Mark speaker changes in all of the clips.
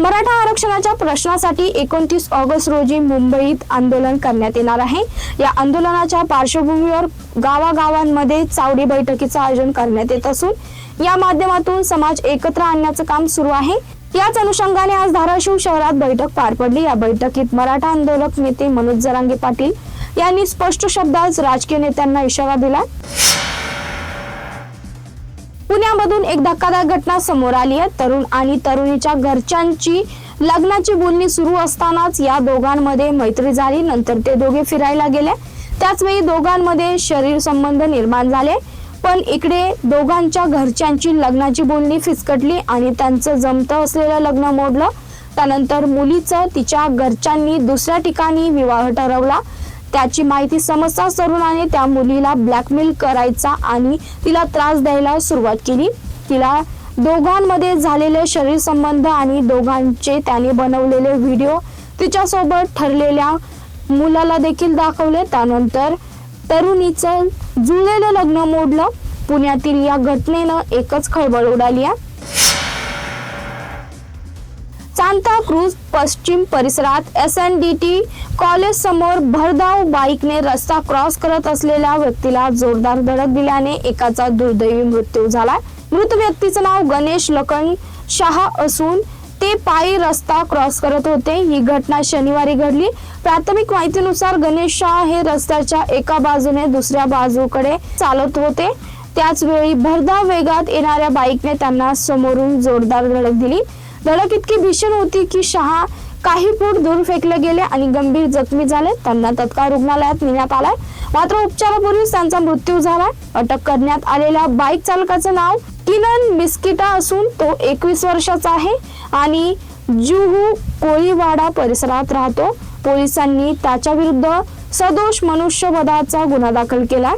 Speaker 1: मराठा आरक्षणाच्या प्रश्नासाठी एकोणतीस ऑगस्ट रोजी मुंबईत आंदोलन करण्यात येणार आहे. या आंदोलनाच्या पार्श्वभूमीवर गावागावांमध्ये चावडी बैठकीचं आयोजन करण्यात येत असून या माध्यमातून समाज एकत्र आणण्याचं काम सुरू आहे. याच अनुषंगाने आज धाराशिव शहरात बैठक पार पडली. या बैठकीत मराठा आंदोलक नेते मनोज जरांगे पाटील यांनी स्पष्ट शब्दात राजकीय नेत्यांना इशारा दिला. पुण्यामधून एक धक्कादायक घटना समोर आली आहे. तरुण आणि तरुणीच्या घरच्यांची लग्नाची बोलणी सुरू असतानाच या दोघांमध्ये मैत्री झाली. नंतर ते दोघे फिरायला गेले. त्याचवेळी दोघांमध्ये शरीर संबंध निर्माण झाले. पण इकडे दोघांच्या घरच्यांची लग्नाची बोलणी फिसकटली आणि त्यांचं जमतं असलेलं लग्न मोडलं. त्यानंतर मुलीचं तिच्या घरच्यांनी दुसऱ्या ठिकाणी विवाह ठरवला. त्याची माहिती समजताच तरुणाने त्या मुलीला ब्लॅकमेल करायचा आणि तिला त्रास द्यायला सुरुवात केली. तिला दोघांमध्ये झालेले शरीर संबंध आणि दोघांचे त्याने बनवलेले व्हिडिओ तिच्यासोबत ठरलेल्या मुलाला देखील दाखवले. त्यानंतर तरुणीचं जुळलेलं लग्न मोडलं. पुण्यातील या घटनेनं एकच खळबळ उडाली आहे. सांता क्रूज पश्चिम परिसरात S N D T college समोर भरधाव बाईकने रस्ता क्रॉस करत असलेल्या व्यक्तीला जोरदार धडक दिल्याने एकाचा दुर्दैवी मृत्यू झाला. मृत व्यक्तीचं नाव गणेश लखन शहा असून ते पायी रस्ता क्रॉस करत होते. ही घटना शनिवारी घडली. प्राथमिक माहितीनुसार गणेश शाह हे रस्त्याच्या एका बाजूने दुसऱ्या बाजूकडे चालत होते. त्याच वेळी भरधाव वेगात येणाऱ्या बाईकने त्यांना समोरून जोरदार धडक दिली. धडक इतकी भीषण होती की शहा काही फूट दूर फेकले गेले आणि गंभीर जखमी झाले. त्यांना तत्काळ रुग्णालयात नेण्यात आलाय. मात्र उपचारापूर्वीच त्यांचा मृत्यू झालाय. अटक करण्यात आलेल्या बाईक चालकाचं नाव किनन मिस्किटा असून तो एकवीस वर्षाचा आहे आणि जुहू कोळीवाडा परिसरात राहतो. पोलिसांनी त्याच्या विरुद्ध सदोष मनुष्यवधाचा गुन्हा दाखल केला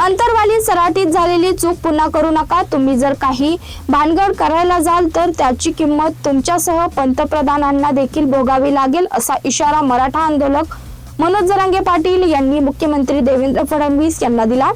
Speaker 1: अंतरवाली सराटीत झालेली चूक पुन्हा करू नका. तुम्ही जर काही भानगड करायला जाल तर त्याची किंमत तुमच्यासह पंतप्रधानांना देखील भोगावी लागेल असा इशारा मराठा आंदोलक मनोज जरांगे पाटील यांनी मुख्यमंत्री देवेंद्र फडणवीस यांना दिला.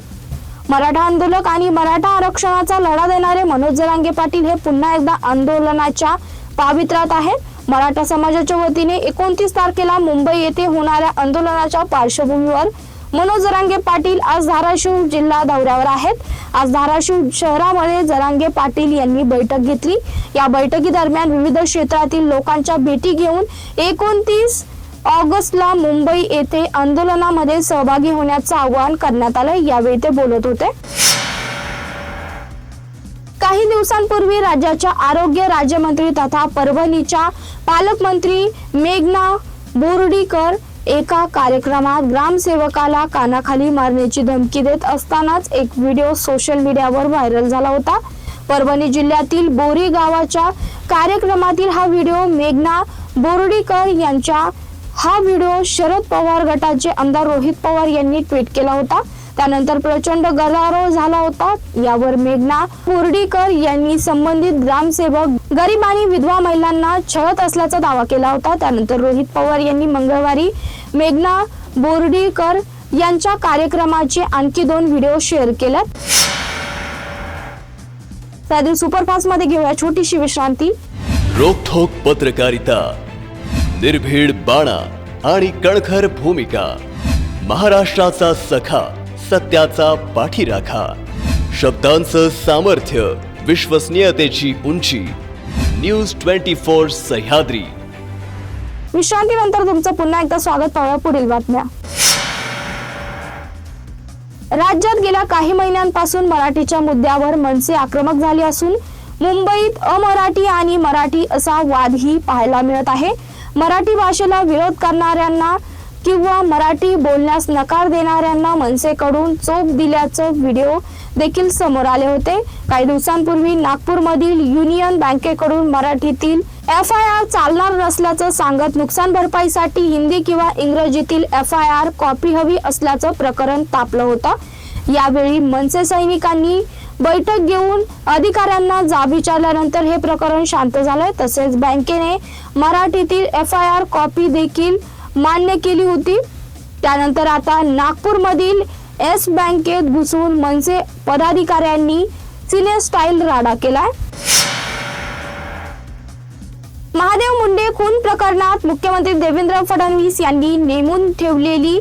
Speaker 1: मराठा आंदोलक आणि मराठा आरक्षणाचा लढा देणारे मनोज जरांगे पाटील हे पुन्हा एकदा आंदोलनाच्या पावित्र्यात आहेत. मराठा समाजाच्या वतीने एकोणतीस तारखेला मुंबई येथे होणाऱ्या आंदोलनाच्या पार्श्वभूमीवर मनोज जरांगे पाटील आज धाराशिव जिल्हा दौऱ्यावर आहेत. आज धाराशिव शहरामध्ये जरांगे पाटील यांनी बैठक घेतली. या बैठकीदरम्यान विविध क्षेत्रातील लोकांच्या भेटी घेऊन एकोणतीस ऑगस्टला मुंबई येथे आंदोलनामध्ये सहभागी होण्याचं आवाहन करण्यात आलं यावेळी ते बोलत होते. काही दिवसांपूर्वी राज्याच्या आरोग्य राज्यमंत्री तथा परभणीच्या पालकमंत्री मेघना बोर्डीकर एका कार्यक्रमात ग्रामसेवकाला कानाखाली मारण्याची धमकी देत असतानाच एक व्हिडिओ सोशल मीडियावर व्हायरल झाला होता. परभणी जिल्ह्यातील बोरी गावाच्या कार्यक्रमातील हा व्हिडिओ मेघना बोर्डीकर यांच्या हा व्हिडिओ शरद पवार गटाचे आमदार रोहित पवार यांनी ट्विट केला होता. त्यानंतर प्रचंड गदारोळ झाला होता. यावर मेघना बोर्डीकर यांनी संबंधित ग्रामसेवक गरीब आणि विधवा महिलांना छळत असल्याचा दावा केला होता. त्यानंतर रोहित पवार यांनी मंगळवारी मेघना बोर्डीकर यांच्या कार्यक्रमाचे आणखी दोन व्हिडिओ शेअर केल्यात. त्यातील सुपरफास्टमध्ये घेऊया छोटीशी विश्रांती.
Speaker 2: रोखोक पत्रकारिता निर्भीड बाणा आणि कणखर भूमिका महाराष्ट्राचा सखा सत्याचा पाठीराखा. शब्दांचं सामर्थ्य विश्वसनीयतेची उंची. News twenty four Sahyadri.
Speaker 1: विश्रांतीनंतर तुमचं पुन्हा एकदा स्वागत पाहूया पुढील बातम्या. राज्यात गेल्या काही महिन्यांपासून मराठीच्या मुद्द्यावर मनसे आक्रमक झाली असून मुंबईत अमराठी आणि मराठी असा वादही पाहायला मिळत आहे. मराठी भाषेला विरोध करणाऱ्यांना किंवा मराठी बोलण्यास नकार देणाऱ्यांना मनसेकडून चोप दिल्याचं व्हिडिओ देखील समोर आले होते. काही दिवसांपूर्वी नागपूरमधील युनियन बँकेकडून मराठीतील एफ आय आर चालणार नसल्याचं सांगत नुकसान भरपाईसाठी हिंदी किंवा इंग्रजीतील एफ आय आर कॉपी हवी असल्याचं प्रकरण तापलं होतं. यावेळी मनसे सैनिकांनी बैठक घेऊन अधिकाऱ्यांना जाब विचारल्यानंतर हे प्रकरण शांत झालंय. तसेच बँकेने मराठीतील एफ आय आर कॉपी देखील मान्य केली होती. त्यानंतर आता नागपूरमधील एस बँकेत घुसून मनसे पदाधिकाऱ्यांनी सिने स्टाईल राडा केलाय महादेव मुंडे खून प्रकरणात मुख्यमंत्री देवेंद्र फडणवीस यांनी नेमून ठेवलेली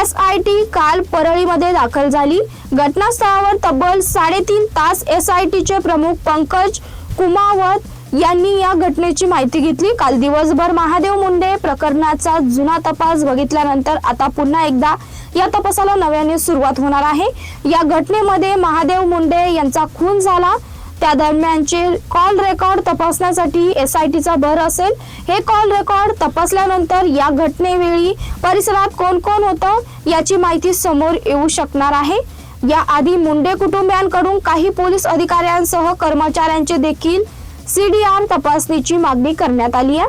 Speaker 1: एस आय टी काल परळीमध्ये दाखल झाली. घटनास्थळावर तब्बल साडेतीन तास एस आय टीचे प्रमुख पंकज कुमावत यांनी या घटनेची माहिती घेतली. काल दिवसभर महादेव मुंडे प्रकरणाचा जुना तपास बघितल्यानंतर आता पुन्हा एकदा या तपासाला नव्याने सुरुवात होणार आहे. या घटनेमध्ये महादेव मुंडे यांचा खून झाला. त्या दरम्यानचे कॉल रेकॉर्ड तपासण्यासाठी एस आय टीचा भर असेल. हे कॉल रेकॉर्ड तपासल्यानंतर या घटनेवेळी परिसरात कोण कोण होतं याची माहिती समोर येऊ शकणार आहे. याआधी मुंडे कुटुंबियांकडून काही पोलीस अधिकाऱ्यांसह कर्मचाऱ्यांचे देखील सीडीआर तपासणीची मागणी करण्यात आली आहे.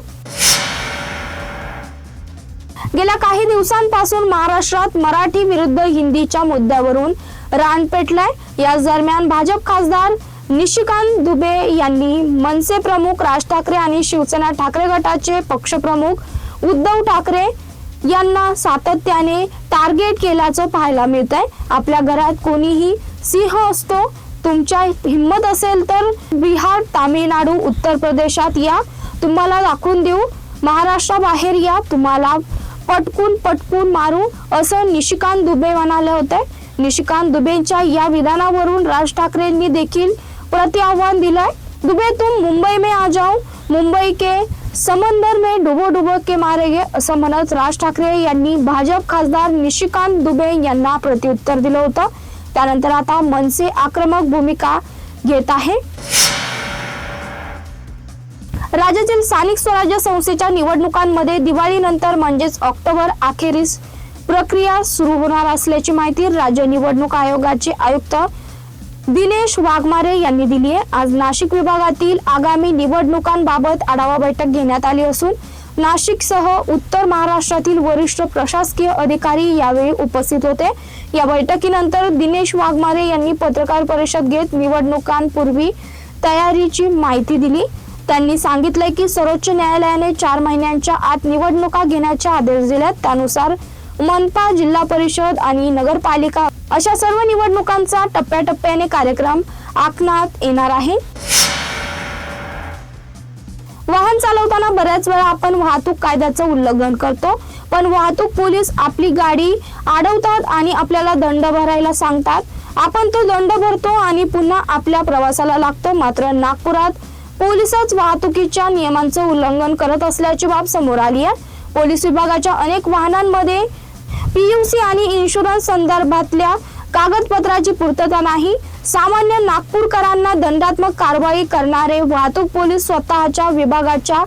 Speaker 1: गेल्या काही दिवसांपासून महाराष्ट्रात मराठी विरुद्ध हिंदीच्या मुद्द्यावरून रान पेटलाय याच दरम्यान भाजप खासदार निशिकांत दुबे यांनी मनसे प्रमुख राज ठाकरे आणि शिवसेना ठाकरे गटाचे पक्षप्रमुख उद्धव ठाकरे यांना सातत्याने टार्गेट केल्याचं पाहायला मिळत आहे आपल्या घरात कोणीही सिंह असतो तुमच्या हिंमत असेल तर बिहार तामिळनाडू उत्तर प्रदेशात या. तुम्हाला दाखवून देऊ. महाराष्ट्राबाहेर या. तुम्हाला पटकून पटकून मारू. असं निशिकांत दुबे म्हणाले होते. निशिकांत दुबेंच्या या विधानावरून राज ठाकरेंनी देखील प्रत्याह्वान दिलंय. दुबे तुम मुंबई में आ जाओ. मुंबई के समंदर में डुबो डुबो के मारेगे असं म्हणत राज ठाकरे यांनी भाजप खासदार निशिकांत दुबे यांना प्रत्युत्तर दिलं होतं. त्यानंतर आता मनसे आक्रमक भूमिका घेत आहे. राज्यातील स्थानिक स्वराज्य संस्थेच्या निवडणुकांमध्ये दिवाळीनंतर म्हणजेच ऑक्टोबर अखेरीस प्रक्रिया सुरू होणार असल्याची माहिती राज्य निवडणूक आयोगाचे आयुक्त दिनेश वाघमारे यांनी दिली आहे. आज नाशिक विभागातील आगामी निवडणुकांबाबत आढावा बैठक घेण्यात आली असून नाशिकसह उत्तर महाराष्ट्रातील वरिष्ठ प्रशासकीय अधिकारी यावेळी उपस्थित होते. या बैठकीनंतर दिनेश वाघमारे यांनी पत्रकार परिषद घेत निवडणुकांपूर्वी तयारीची माहिती दिली. त्यांनी सांगितलंय की सर्वोच्च न्यायालयाने चार महिन्यांच्या आत निवडणुका घेण्याचे आदेश दिलेत. त्यानुसार मनपा जिल्हा परिषद आणि नगरपालिका अशा सर्व निवडणुकांचा टप्प्याटप्प्याने कार्यक्रम आखण्यात येणार आहे. वाहन चालवताना बऱ्याच वेळा आपण वाहतूक कायद्याचं उल्लंघन करतो. पण वाहतूक पोलीस आपली गाडी अडवतात आणि आपल्याला दंड भरायला सांगतात. आपण तो दंड भरतो आणि पुन्हा आपल्या प्रवासाला लागतो. मात्र नागपुरात पोलिसच वाहतुकीच्या नियमांचं उल्लंघन करत असल्याची बाब समोर आली आहे. पोलीस विभागाच्या अनेक वाहनांमध्ये पीयूसी आणि इन्शुरन्स संदर्भातल्या कागदपत्राची पूर्तता नाही. सामान्य नागपूरकरांना दंडात्मक कारवाई करणारे वाहतूक पोलीस स्वतःच्या विभागाच्या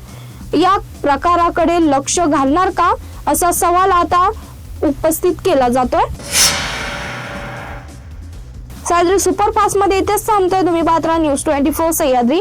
Speaker 1: या प्रकाराकडे लक्ष घालणार का? असा सवाल आता उपस्थित केला जातोय. सह्याद्री सुपरफास्टमध्ये इथेच थांबतोय. तुम्ही Patra news twenty four Sahyadri.